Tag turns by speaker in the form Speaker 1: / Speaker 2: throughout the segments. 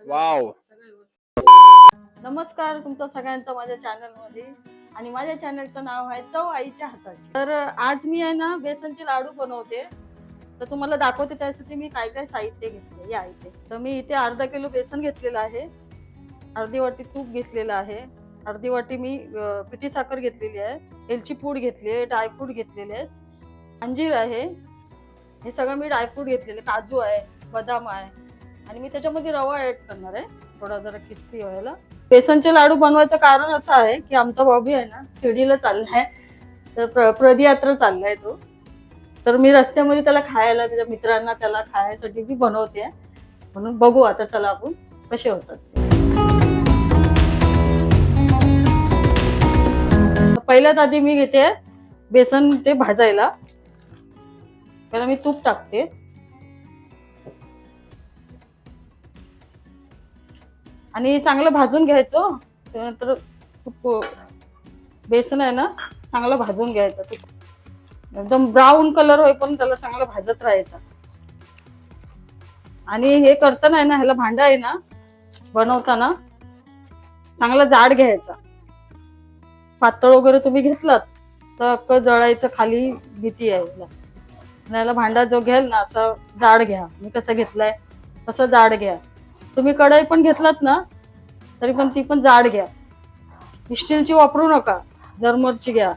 Speaker 1: Wow.
Speaker 2: नमस्कार तुमचं सगळ्यांचं माझ्या चॅनलमध्ये आणि माझ्या चॅनलचं नाव आहे चव आईच्या हाताची. तर आज मी आहे ना बेसनचे लाडू बनवते. तर तुम्हाला दाखवते त्यासाठी मी काय काय साहित्य घेतले या इथे. तर मी इथे अर्धा किलो बेसन घेतलेलं आहे. अर्धी वाटी तूप घेतलेलं आहे. अर्धी वाटी मी पिठी साखर घेतलेली आहे. एलची पूड घेतली आहे ड्रायफ्रूट घेतलेले आहेत. अंजीर आहे. हे सगळं मी ड्रायफ्रूट घेतलेले. काजू आहे बदाम आहे. आणि मी त्याच्यामध्ये रवा ऍड करणार आहे. थोडा जरा क्रिस्पी व्हायला बेसनचे लाडू बनवायचं कारण असं आहे की आमचा बॉबी आहे ना शिर्डीला चाललाय. तर प्र प्रदयात्रा चाललाय तो. तर मी रस्त्यामध्ये त्याला खायला त्याच्या मित्रांना त्याला खायसाठी मी बनवते. म्हणून बघू आता चला आपण कसे होतात. पहिल्यात आधी मी घेते बेसन ते भाजायला. त्याला मी तूप टाकते. आणि चांगलं भाजून घ्यायचं. त्यानंतर बेसन आहे ना चांगलं भाजून घ्यायचं ते एकदम ब्राऊन कलर होय पण त्याला चांगलं भाजत राहायचं. आणि हे करताना आहे ना ह्याला भांडा आहे ना बनवताना चांगला जाड घ्यायचा. पातळ वगैरे तुम्ही घेतलात तर अक्क जळायचं खाली भीती आहे याला भांडा जो घ्याल ना असं जाड घ्या. मी कसं घेतलंय तसं जाड घ्या. तुम्ही कढई पण घेतलात ना तरी पण ती पण जाड घ्या. स्टीलची वापरू नका जर्मरची घ्या.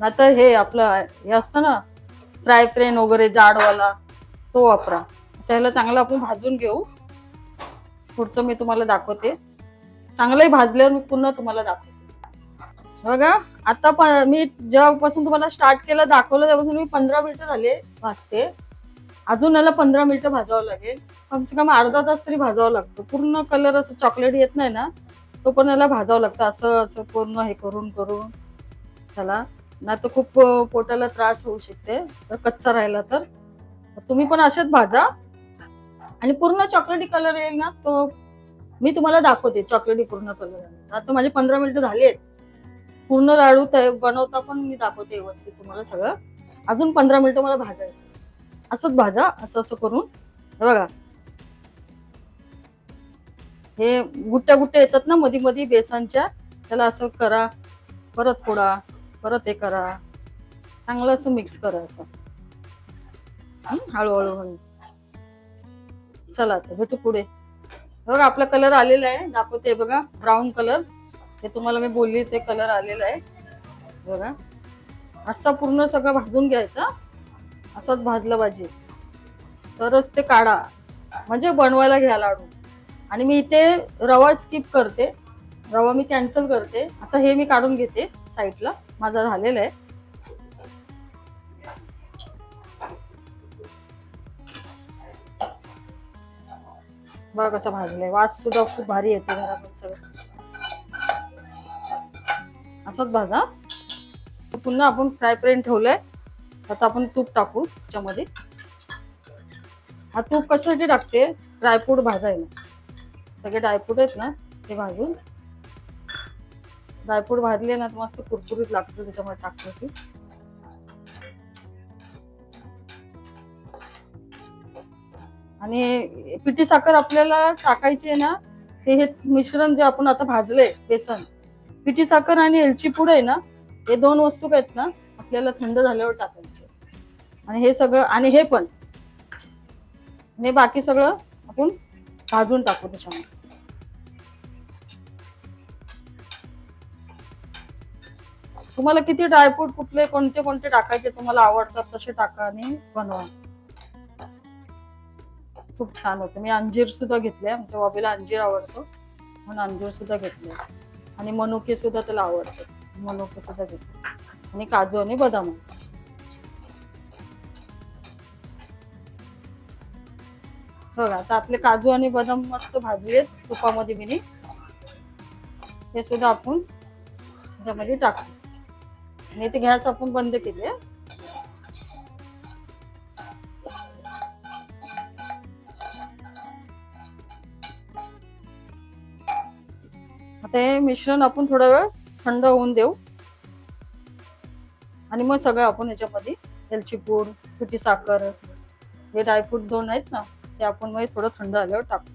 Speaker 2: नाहीतर हे आपलं हे असतं ना फ्राय प्रेन वगैरे जाडवाला तो वापरा. त्याला चांगलं आपण भाजून घेऊ. पुढचं मी तुम्हाला दाखवते. चांगलंही भाजल्यावर मी पुन्हा तुम्हाला दाखवते. बघा आता प- मी जेव्हापासून तुम्हाला स्टार्ट केलं दाखवलं तेव्हापासून मी पंधरा मिनिटं झाले भाजते. अजून याला पंधरा मिनिटं भाजावं लागेल. कमसे कम अर्धा तास तरी भाजावं लागतो. पूर्ण कलर असं चॉकलेट येत नाही ना तो पण याला भाजावं लागतं. असं असं पूर्ण हे करून करून. त्याला ना तर खूप पोटाला त्रास होऊ शकते. तर कच्चा राहिला तर. तुम्ही पण असेच भाजा. आणि पूर्ण चॉकलेटी कलर येईल ना तो मी तुम्हाला दाखवते. चॉकलेटी पूर्ण कलर आता माझे पंधरा मिनिटं झाले पूर्ण लाडू बनवता पण मी दाखवते व्यवस्थित तुम्हाला सगळं. अजून पंधरा मिनिटं मला भाजायचं असंच भाजा असं असं करून. बघा. हे गुट्ट्या गुट्ट्या येतात ना मधी मधी बेसनच्या. त्याला असं करा. परत फोडा. परत हे करा. चांगलं असं मिक्स करा असं. हळूहळू हळू. चला आता भेटू पुढे. बघा आपला कलर आलेला आहे. दाखवते बघा. ब्राऊन कलर ते तुम्हाला मी बोलली ते कलर आलेला आहे. बघा. असा पूर्ण सगळं भाजून घ्यायचा. असंच भाजलं पाहिजे. तरच ते काढा. म्हणजे बनवायला घ्या लाडू. आणि मी इथे रवा स्किप करते. रवा मी कॅन्सल करते. आता हे मी काढून घेते साईडला माझा झालेला आहे. बघा कसं भाजलंय. वास सुद्धा खूप भारी येते घरामध्ये सगळं. असंच भाजा. पुन्हा आपण फ्राय पॅन ठेवलंय. आता आपण तूप टाकू त्याच्यामध्ये. हा तूप कशासाठी टाकते? ड्रायफ्रूट भाजायला सगळे ड्रायफ्रूट आहेत ना ते भाजून. ड्रायफ्रूट भाजले ना मस्त कुरकुरीत लागतं त्याच्यामध्ये टाकतो की आणि पिठी साखर आपल्याला टाकायची आहे ना ते हे मिश्रण जे आपण आता भाजले बेसन पिठी साखर आणि एलची पूड आहे ना हे दोन वस्तू आहेत ना आपल्याला थंड झाल्यावर टाकायचे. आणि हे सगळं आणि हे पण. हे बाकी सगळं आपण भाजून टाकू त्याच्यामध्ये. तुम्हाला किती ड्रायफ्रूट कुठले कोणते कोणते टाकायचे तुम्हाला आवडतात तसे टाका आणि बनवा. खूप छान होतं. मी अंजीर सुद्धा घेतले आमच्या बाबीला अंजीर आवडतो. म्हणून अंजीर सुद्धा घेतले आणि मनुके सुद्धा त्याला आवडतात. मनुके सुद्धा घेतले आणि काजू आणि बदाम बघा आता आपले काजू आणि बदाम मस्त भाजलेत तुपामध्ये मी हे सुद्धा आपण त्याच्यामध्ये टाकू. आणि ते गॅस आपण बंद केले आता हे मिश्रण आपण थोडा वेळ थंड होऊन देऊ. आणि मग सगळं आपण याच्यामध्ये वेलची पूड पिठी साखर हे ड्रायफ्रूट दोन आहेत ना ते आपण मग थोडं थंड झाल्यावर टाकू.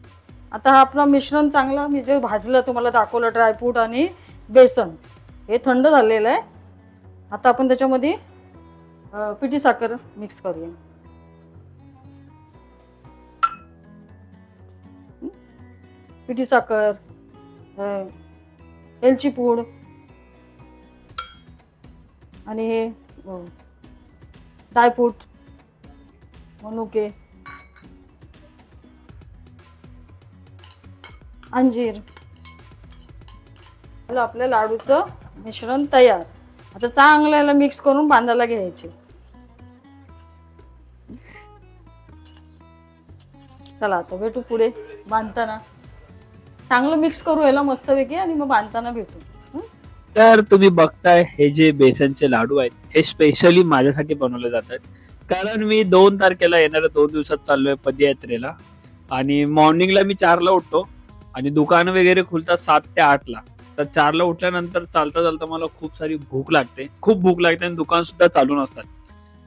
Speaker 2: आता हा आपलं मिश्रण चांगलं मी जे भाजलं तुम्हाला दाखवलं ड्रायफ्रूट आणि बेसन हे थंड झालेलं आहे. आता आपण त्याच्यामध्ये पिठी साखर मिक्स करूया. पिठी साखर वेलची पूड. आणि हे अं, ड्रायफ्रूट मनुके अंजीर. आपल्या लाडूचं मिश्रण तयार. आता चांगल्याला मिक्स करून बांधायला घ्यायचे. चला आता भेटू पुढे बांधताना. चांगलं मिक्स करू याला मस्तपैकी आणि मग बांधताना भेटू.
Speaker 1: तर तुम्ही बघताय हे जे बेसनचे लाडू आहेत हे स्पेशली माझ्यासाठी बनवले जातात. कारण मी दोन तारखेला येणाऱ्या दोन दिवसात चाललोय पदयात्रेला. आणि मॉर्निंगला मी चारला उठतो. आणि दुकान वगैरे खुलतात सात ते आठला. तर चारला उठल्यानंतर चालता चालता मला खूप सारी भूक लागते. खूप भूक लागते आणि दुकान सुद्धा चालू नसतात.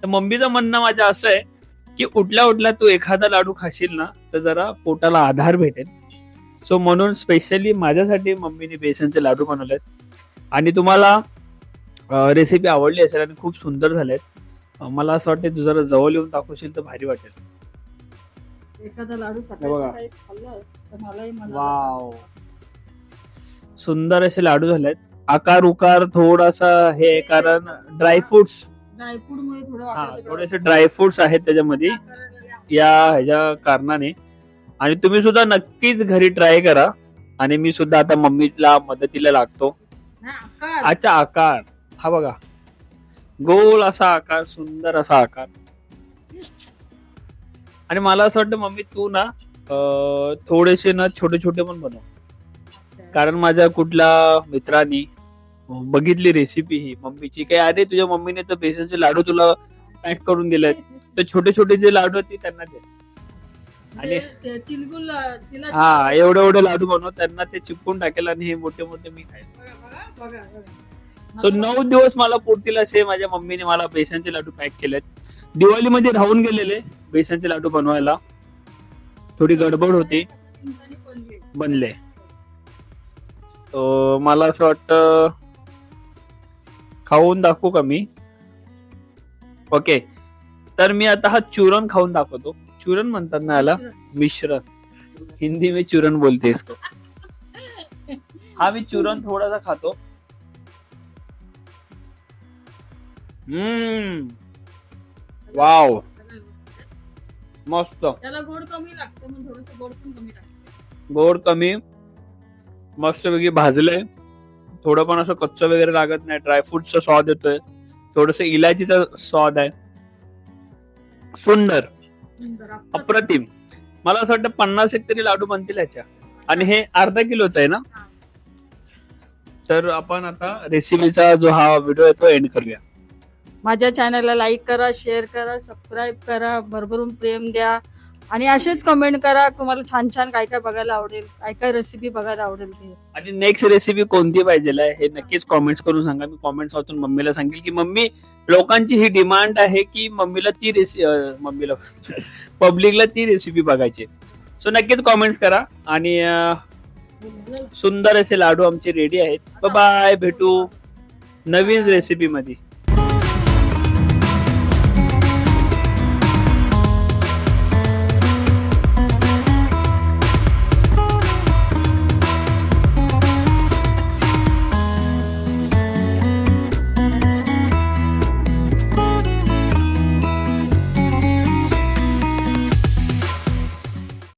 Speaker 1: तर मम्मीचं म्हणणं माझं असं आहे की उठल्या उठल्या तू एखादा लाडू खाशील ना तर जरा पोटाला आधार भेटेल. सो म्हणून स्पेशली माझ्यासाठी मम्मीने बेसनचे लाडू बनवलेत. आणि तुम्हाला रेसिपी आवडली असेल आणि खूप सुंदर झालेत मला असं वाटतं तू जरा जवळ येऊन दाखवशील तर भारी वाटेल.
Speaker 2: एखादा लाडू
Speaker 1: बघा.
Speaker 2: सकाळी खाल्लास तर मलाही मनाला
Speaker 1: वाव. सुंदर असे लाडू झालेत. आकार उकार थोडासा हे आहे, कारण ड्रायफ्रुट्स
Speaker 2: ड्रायफ्रूट मुळे थोडं
Speaker 1: हा. थोडेसे ड्रायफ्रुट्स आहेत त्याच्यामध्ये. या ह्याच्या कारणाने. आणि तुम्ही सुद्धा नक्कीच घरी ट्राय करा. आणि मी सुद्धा आता मम्मीला मदतीला लागतो.
Speaker 2: नाही, आकार.
Speaker 1: आजचा आकार. हा बघा. गोल असा आकार सुंदर असा आकार. आणि मला असं वाटतं मम्मी तू ना थोडेसे ना छोटे छोटे पण बनव.
Speaker 2: अच्छा.
Speaker 1: कारण माझ्या कुठल्या मित्रांनी बघितली रेसिपी ही मम्मीची. काय अरे तुझ्या मम्मीने तर बेसनचे लाडू तुला पॅक करून दिलेत. तर छोटे छोटे जे लाडू आहेत ते त्यांना दे.
Speaker 2: म्हणजे ते तिलगुल तिला
Speaker 1: हा एवढे एवढे लाडू बनव त्यांना ते चिपकून टाकेल आणि हे मोठे मोठे मी खाईल.
Speaker 2: बघा, बघा, बघा, बघा.
Speaker 1: सो नऊ दिवस मला पुरतील असे माझ्या मम्मीने मला बेसनचे लाडू पॅक केलेत. दिवाळीमध्ये राहून गेलेले बेसनचे लाडू बनवायला. थोडी गडबड होती.
Speaker 2: आणि.
Speaker 1: बनले मला असं वाटतं खाऊन दाखवू का मी? ओके तर मी आता हा चूरन खाऊन दाखवतो. चूरन म्हणतात ना याला? मिश्रण. हिंदी में चूरन बोलते हैं इसको हा मी चूरन थोडासा खातो. हम्म. वाव. मस्त.
Speaker 2: त्याला गोड कमी लागतं मग थोडस गोड पण कमी लागतं.
Speaker 1: गोड कमी. मस्तपैकी भाजलंय. थोडं पण असं कच्चं वगैरे लागत नाही. ड्रायफ्रुटचा स्वाद येतोय. थोडस इलायचीचा स्वाद आहे. सुंदर. अप्रतिम. मला असं वाटतं पन्नास एक तरी लाडू बनतील ह्याच्या आणि हे अर्धा किलोचा आहे ना? तर आपण आता रेसिपीचा जो हा व्हिडिओ आहे तो एंड करूया.
Speaker 2: माझ्या चॅनलला लाईक करा शेअर करा सबस्क्राईब करा भरभरून प्रेम द्या. आणि असेच कमेंट करा तुम्हाला छान छान काय काय बघायला आवडेल काय काय रेसिपी बघायला आवडेल ते.
Speaker 1: आणि नेक्स्ट रेसिपी कोणती पाहिजे आहे हे नक्कीच कॉमेंट्स करून सांगा. मी कॉमेंट्स वाचून मम्मीला सांगेल की मम्मी लोकांची ही डिमांड आहे की मम्मीला ती रेसिपी मम्मीला पब्लिकला ती रेसिपी बघायची सो नक्कीच कॉमेंट्स करा. आणि सुंदर असे लाडू आमचे रेडी आहेत. बाय भेटू नवीन रेसिपी मध्ये.